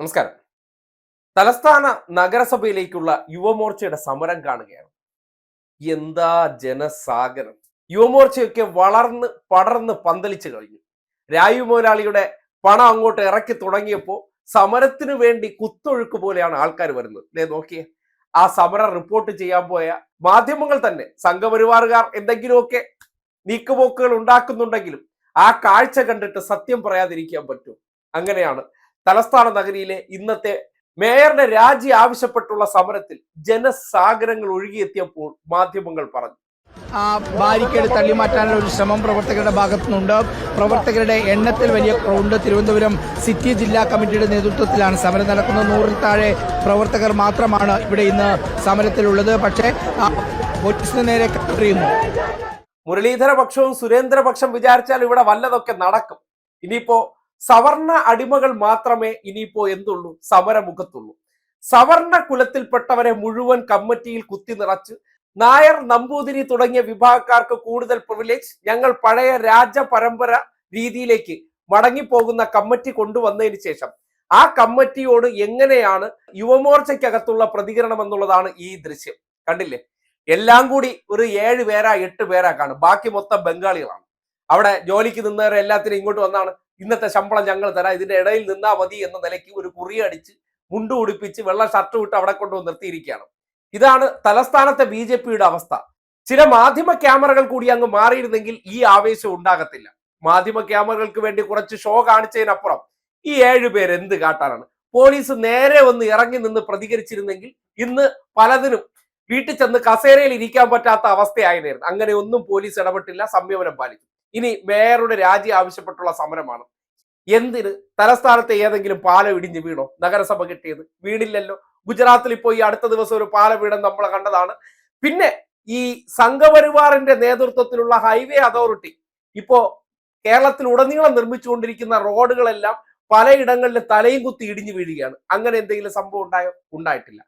നമസ്കാരം. തലസ്ഥാന നഗരസഭയിലേക്കുള്ള യുവമോർച്ചയുടെ സമരം കാണുകയാണ്. എന്താ ജനസാഗരം? യുവമോർച്ചയൊക്കെ വളർന്ന് പടർന്ന് പന്തലിച്ചു കഴിഞ്ഞു. രായു മുതലാളിയുടെ പണം അങ്ങോട്ട് ഇറക്കി തുടങ്ങിയപ്പോൾ സമരത്തിനു വേണ്ടി കുത്തൊഴുക്ക് പോലെയാണ് ആൾക്കാർ വരുന്നത്. ദേ നോക്കിയ. ആ സമരം റിപ്പോർട്ട് ചെയ്യാൻ പോയ മാധ്യമങ്ങൾ തന്നെ സംഘപരിവാറുകാർ എന്തെങ്കിലുമൊക്കെ നീക്കുപോക്കുകൾ ഉണ്ടാക്കുന്നുണ്ടെങ്കിലും ആ കാഴ്ച കണ്ടിട്ട് സത്യം പറയാതിരിക്കാൻ പറ്റും. അങ്ങനെയാണ് തലസ്ഥാന നഗരിയിലെ ഇന്നത്തെ മേയറുടെ രാജി ആവശ്യപ്പെട്ടുള്ള സമരത്തിൽ ജനസാഗരങ്ങൾ ഒഴുകിയെത്തിയപ്പോൾ മാധ്യമങ്ങൾ പറഞ്ഞു. ആ ബാരിക്കേഡ് തള്ളിമാറ്റാനുള്ള ഒരു ശ്രമം പ്രവർത്തകരുടെ ഭാഗത്തുനിന്നുണ്ട്. പ്രവർത്തകരുടെ എണ്ണത്തിൽ വലിയ കുറവുണ്ട് തിരുവനന്തപുരം സിറ്റി ജില്ലാ കമ്മിറ്റിയുടെ നേതൃത്വത്തിലാണ് സമരം നടക്കുന്നത്. നൂറിൽ താഴെ പ്രവർത്തകർ മാത്രമാണ് ഇവിടെ ഇന്ന് സമരത്തിലുള്ളത്. പക്ഷേ പോലീസിന് നേരെ മുരളീധര പക്ഷവും സുരേന്ദ്ര പക്ഷം വിചാരിച്ചാൽ ഇവിടെ വല്ലതൊക്കെ നടക്കും. ഇനിയിപ്പോ സവർണ അടിമകൾ മാത്രമേ ഇനിയിപ്പോ എന്തുള്ളൂ? സമരമുഖത്തുള്ളൂ. സവർണ കുലത്തിൽപ്പെട്ടവരെ മുഴുവൻ കമ്മിറ്റിയിൽ കുത്തി നിറച്ച് നായർ നമ്പൂതിരി തുടങ്ങിയ വിഭാഗക്കാർക്ക് കൂടുതൽ പ്രിവിലേജ് ഞങ്ങൾ പഴയ രാജപരമ്പര രീതിയിലേക്ക് മടങ്ങിപ്പോകുന്ന കമ്മിറ്റി കൊണ്ടുവന്നതിന് ശേഷം ആ കമ്മിറ്റിയോട് എങ്ങനെയാണ് യുവമോർച്ചയ്ക്കകത്തുള്ള പ്രതികരണം എന്നുള്ളതാണ് ഈ ദൃശ്യം. കണ്ടില്ലേ? എല്ലാം കൂടി ഒരു ഏഴ് പേരാ എട്ട് പേരാ കാണും. ബാക്കി മൊത്തം ബംഗാളികളാണ്. അവിടെ ജോലിക്ക് നിന്നവരെ എല്ലാത്തിനും ഇങ്ങോട്ട് വന്നാണ്. ഇന്നത്തെ ശമ്പളം ഞങ്ങൾ തരാം. ഇതിന്റെ ഇടയിൽ നിന്നാ മതി എന്ന നിലയ്ക്ക് ഒരു കുറി അടിച്ച് മുണ്ട് ഉടുപ്പിച്ച് വെള്ള ഷർട്ട് വിട്ട് അവിടെ കൊണ്ടുവന്ന് നിർത്തിയിരിക്കുകയാണ്. ഇതാണ് തലസ്ഥാനത്തെ ബി ജെ പിയുടെ അവസ്ഥ. ചില മാധ്യമ ക്യാമറകൾ കൂടി അങ്ങ് മാറിയിരുന്നെങ്കിൽ ഈ ആവേശം ഉണ്ടാകത്തില്ല. മാധ്യമ ക്യാമറകൾക്ക് വേണ്ടി കുറച്ച് ഷോ കാണിച്ചതിനപ്പുറം ഈ ഏഴ് പേര് എന്ത് കാട്ടാനാണ്? പോലീസ് നേരെ വന്ന് ഇറങ്ങി നിന്ന് പ്രതികരിച്ചിരുന്നെങ്കിൽ ഇന്ന് പലതിനും വീട്ടിൽ ചെന്ന് കസേരയിൽ ഇരിക്കാൻ പറ്റാത്ത അവസ്ഥയായിരുന്നു അങ്ങനെ ഒന്നും പോലീസ് ഇടപെട്ടില്ല സംയമനം പാലിച്ചു ഇനി വേറൊരു രാജി ആവശ്യപ്പെട്ടുള്ള സമരമാണ്. എന്തിന്? തലസ്ഥാനത്തെ ഏതെങ്കിലും പാലം ഇടിഞ്ഞ് വീണോ? നഗരസഭ കിട്ടിയത് വീണില്ലല്ലോ. ഗുജറാത്തിൽ ഇപ്പോൾ ഈ അടുത്ത ദിവസം ഒരു പാലം വീടം നമ്മൾ കണ്ടതാണ്. പിന്നെ ഈ സംഘപരിവാറിന്റെ നേതൃത്വത്തിലുള്ള ഹൈവേ അതോറിറ്റി ഇപ്പോ കേരളത്തിൽ ഉടനീളം നിർമ്മിച്ചുകൊണ്ടിരിക്കുന്ന റോഡുകളെല്ലാം പലയിടങ്ങളിൽ തലയും കുത്തി ഇടിഞ്ഞു വീഴുകയാണ്. അങ്ങനെ എന്തെങ്കിലും സംഭവം ഉണ്ടായോ? ഉണ്ടായിട്ടില്ല.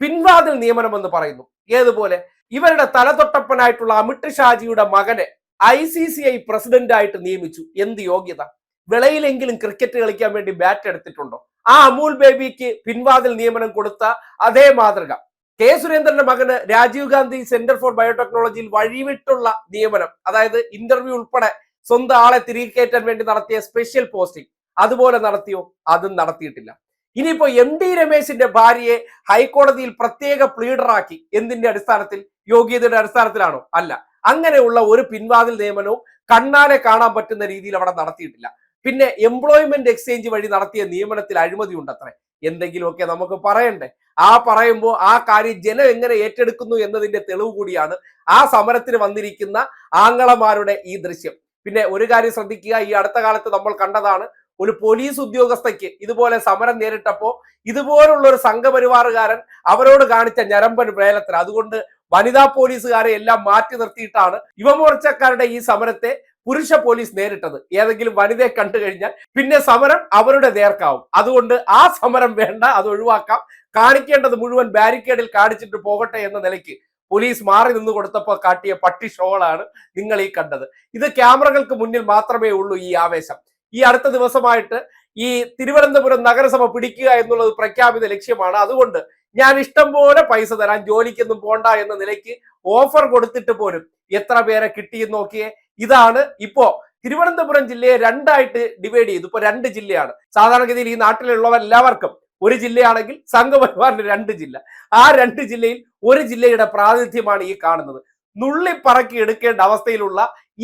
പിൻവാതിൽ നിയമനം എന്ന് പറയുന്നു. ഏതുപോലെ? ഇവരുടെ തലതൊട്ടപ്പനായിട്ടുള്ള അമിത് ഷാജിയുടെ മകനെ I C C I president ആയിട്ട് നിയമിച്ചു. എന്ത് യോഗ്യത? വിളയിലെങ്കിലും ക്രിക്കറ്റ് കളിക്കാൻ വേണ്ടി ബാറ്റ് എടുത്തിട്ടുണ്ടോ? ആ അമൂൽ ബേബിക്ക് പിൻവാതിൽ നിയമനം കൊടുത്ത അതേ മാതൃക. കെ സുരേന്ദ്രന്റെ മകന് രാജീവ് ഗാന്ധി സെന്റർ ഫോർ ബയോടെക്നോളജിയിൽ വഴിവിട്ടുള്ള നിയമനം. അതായത് ഇന്റർവ്യൂ ഉൾപ്പെടെ സ്വന്തം ആളെ തിരികെ കയറ്റാൻ വേണ്ടി നടത്തിയ സ്പെഷ്യൽ പോസ്റ്റിംഗ് അതുപോലെ നടത്തിയോ? അതും നടത്തിയിട്ടില്ല. ഇനിയിപ്പോ എം ഡി രമേശിന്റെ ഭാര്യയെ ഹൈക്കോടതിയിൽ പ്രത്യേക പ്ലീഡറാക്കി എന്തിന്റെ അടിസ്ഥാനത്തിൽ? യോഗ്യതയുടെ അടിസ്ഥാനത്തിലാണോ? അല്ല. അങ്ങനെയുള്ള ഒരു പിൻവാതിൽ നിയമനവും കണ്ണാലെ കാണാൻ പറ്റുന്ന രീതിയിൽ അവിടെ നടത്തിയിട്ടില്ല. പിന്നെ എംപ്ലോയ്മെന്റ് എക്സ്ചേഞ്ച് വഴി നടത്തിയ നിയമനത്തിൽ അഴിമതി ഉണ്ടത്രേ. എന്തെങ്കിലുമൊക്കെ നമുക്ക് പറയണ്ടേ? ആ പറയുമ്പോൾ ആ കാര്യം ജനം എങ്ങനെ ഏറ്റെടുക്കുന്നു എന്നതിന്റെ തെളിവ് കൂടിയാണ് ആ സമരത്തിന് വന്നിരിക്കുന്ന ആങ്ങളമാരുടെ ഈ ദൃശ്യം. പിന്നെ ഒരു കാര്യം ശ്രദ്ധിക്കുക ഈ അടുത്ത കാലത്ത് നമ്മൾ കണ്ടതാണ് ഒരു പോലീസ് ഉദ്യോഗസ്ഥയ്ക്ക് ഇതുപോലെ സമരം നേരിട്ടപ്പോൾ ഇതുപോലുള്ള ഒരു സംഘപരിവാറുകാരൻ അവരോട് കാണിച്ച ഞരമ്പൻ പ്രേലത്തിൽ. അതുകൊണ്ട് വനിതാ പോലീസുകാരെ എല്ലാം മാറ്റി നിർത്തിയിട്ടാണ് യുവമോർച്ചക്കാരുടെ ഈ സമരത്തെ പുരുഷ പോലീസ് നേരിട്ടത്. ഏതെങ്കിലും വനിതയെ കണ്ടു കഴിഞ്ഞാൽ പിന്നെ സമരം അവരുടെ നേർക്കാവും. അതുകൊണ്ട് ആ സമരം വേണ്ട അത് ഒഴിവാക്കാം. കാണിക്കേണ്ടത് മുഴുവൻ ബാരിക്കേഡിൽ കാണിച്ചിട്ട് പോകട്ടെ എന്ന നിലയ്ക്ക് പോലീസ് മാറി നിന്ന് കൊടുത്തപ്പോൾ കാട്ടിയ പട്ടി ഷോകളാണ് നിങ്ങൾ ഈ കണ്ടത്. ഇത് ക്യാമറകൾക്ക് മുന്നിൽ മാത്രമേ ഉള്ളൂ ഈ ആവേശം. ഈ അടുത്ത ദിവസമായിട്ട് ഈ തിരുവനന്തപുരം നഗരസഭ പിടിക്കുക എന്നുള്ളത് പ്രഖ്യാപിത ലക്ഷ്യമാണ്. അതുകൊണ്ട് ഞാൻ ഇഷ്ടം പോലെ പൈസ തരാം ജോലിക്കൊന്നും പോണ്ട എന്ന നിലയ്ക്ക് ഓഫർ കൊടുത്തിട്ട് പോലും എത്ര പേരെ കിട്ടിയെന്ന് നോക്കിയേ? ഇതാണ് ഇപ്പോ തിരുവനന്തപുരം ജില്ലയെ രണ്ടായിട്ട് ഡിവൈഡ് ചെയ്തു. ഇപ്പൊ രണ്ട് ജില്ലയാണ്. സാധാരണഗതിയിൽ ഈ നാട്ടിലുള്ളവർ എല്ലാവർക്കും ഒരു ജില്ലയാണെങ്കിൽ സംഘപരിവാറിന് രണ്ട് ജില്ല. ആ രണ്ട് ജില്ലയിൽ ഒരു ജില്ലയുടെ പ്രാതിനിധ്യമാണ് ഈ കാണുന്നത്. നുള്ളിപ്പറക്കി എടുക്കേണ്ട അവസ്ഥയിലുള്ള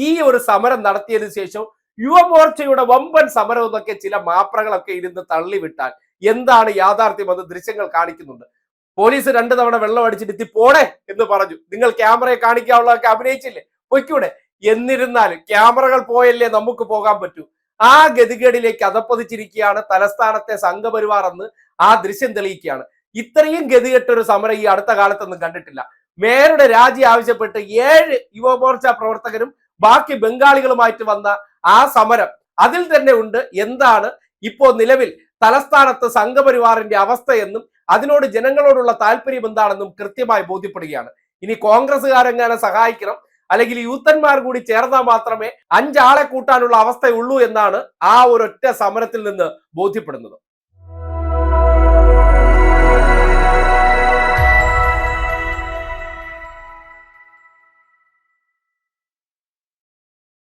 ഈ ഒരു സമരം നടത്തിയതിനു ശേഷം യുവമോർച്ചയുടെ വമ്പൻ സമരം എന്നൊക്കെ ചില മാപ്രകളൊക്കെ ഇരുന്ന് തള്ളിവിട്ടാൽ എന്താണ് യാഥാർത്ഥ്യം എന്ന് ദൃശ്യങ്ങൾ കാണിക്കുന്നുണ്ട്. പോലീസ് രണ്ടു തവണ വെള്ളം അടിച്ചിട്ട് "ഇത്തി പോടെ എന്ന് പറഞ്ഞു. നിങ്ങൾ ക്യാമറയെ കാണിക്കാനുള്ളതൊക്കെ അഭിനയിച്ചില്ലേ? പൊയ്ക്കൂടെ? എന്നിരുന്നാലും ക്യാമറകൾ പോയല്ലേ നമുക്ക് പോകാൻ പറ്റൂ. ആ ഗതികേടിലേക്ക് അതപ്പതിച്ചിരിക്കുകയാണ് തലസ്ഥാനത്തെ സംഘപരിവാർ എന്ന് ആ ദൃശ്യം തെളിയിക്കുകയാണ്. ഇത്രയും ഗതികെട്ടൊരു സമരം ഈ അടുത്ത കാലത്തൊന്നും കണ്ടിട്ടില്ല. മേയറുടെ രാജി ആവശ്യപ്പെട്ട് ഏഴ് യുവമോർച്ച പ്രവർത്തകരും ബാക്കി ബംഗാളികളുമായിട്ട് വന്ന ആ സമരം അതിൽ തന്നെ ഉണ്ട്. എന്താണ് ഇപ്പോ നിലവിൽ തലസ്ഥാനത്ത് സംഘപരിവാറിന്റെ അവസ്ഥ എന്നും അതിനോട് ജനങ്ങളോടുള്ള താല്പര്യം എന്താണെന്നും കൃത്യമായി ബോധ്യപ്പെടുകയാണ്. ഇനി കോൺഗ്രസ്സുകാരെങ്ങനെ സഹായിക്കണം അല്ലെങ്കിൽ യൂത്തന്മാർ കൂടി ചേർന്നാൽ മാത്രമേ അഞ്ചാളെ കൂട്ടാനുള്ള അവസ്ഥയുള്ളൂ എന്നാണ് ആ ഒരൊറ്റ സമരത്തിൽ നിന്ന് ബോധ്യപ്പെടുന്നത്.